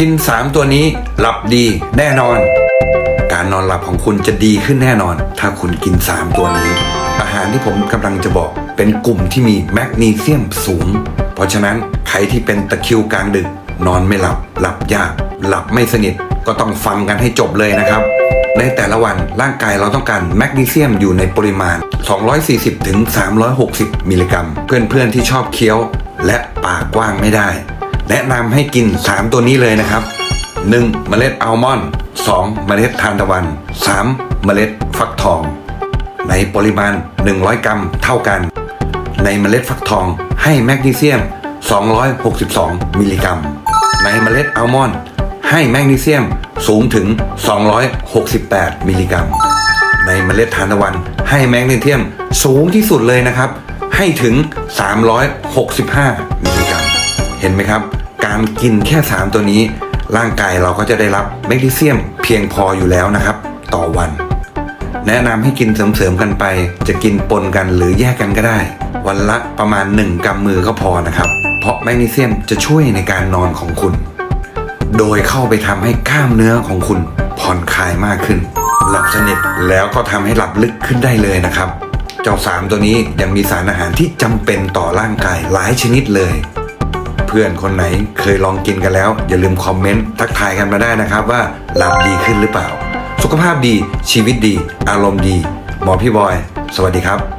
กิน 3 ตัวนี้หลับดีแน่นอน การนอนหลับของคุณจะดีขึ้นแน่นอน ถ้าคุณกิน 3 ตัวนี้ อาหารที่ผมกำลังจะบอกเป็นกลุ่มที่มีแมกนีเซียมสูง เพราะฉะนั้นใครที่เป็นตะคิวกลางดึก นอนไม่หลับ หลับยาก หลับไม่สนิทก็ต้องฟังกันให้จบเลยนะครับ ในแต่ละวันร่างกายเราต้องการแมกนีเซียมอยู่ในปริมาณ 240ถึง360 มิลลิกรัม เพื่อนๆที่ชอบเคี้ยว และปากกว้างไม่ได้ แนะนำให้กิน 3 ตัวนี้เลยนะครับ 1. เมล็ดอัลมอนด์ 2. เมล็ดทานตะวัน 3. เมล็ดฟักทอง ในปริมาณ 100 กรัมเท่ากัน ในเมล็ดฟักทองให้แมกนีเซียม 262 มิลลิกรัม ในเมล็ดอัลมอนด์ให้แมกนีเซียมสูงถึง 268 มิลลิกรัม ในเมล็ดทานตะวันให้แมกนีเซียมสูงที่สุดเลยนะครับ ให้ถึง 365 มิลลิกรัม เห็นไหมครับ การกินแค่ 3 ตัวนี้ ร่างกายเราก็จะได้รับแมกนีเซียมเพียงพออยู่แล้วนะครับ ต่อวัน แนะนำให้กินเสริมๆกันไป จะกินปนกันหรือแยกกันก็ได้ วันละประมาณ 1กำมือก็พอนะครับ เพราะแมกนีเซียมจะช่วยในการนอนของคุณ โดยเข้าไปทำให้กล้ามเนื้อของคุณผ่อนคลายมากขึ้น หลับสนิทแล้วก็ทำให้หลับลึกขึ้นได้เลยนะครับ เจ้าสามตัวนี้ยังมีสารอาหารที่จำเป็นต่อร่างกายหลายชนิดเลย พื่อนคนไหนเคยลองกินกันแล้ว อย่าลืมคอมเมนต์ทักทายกันมาได้นะครับว่าหลับดีขึ้นหรือเปล่า สุขภาพดีชีวิตดี อารมณ์ดี หมอพี่บอย สวัสดีครับ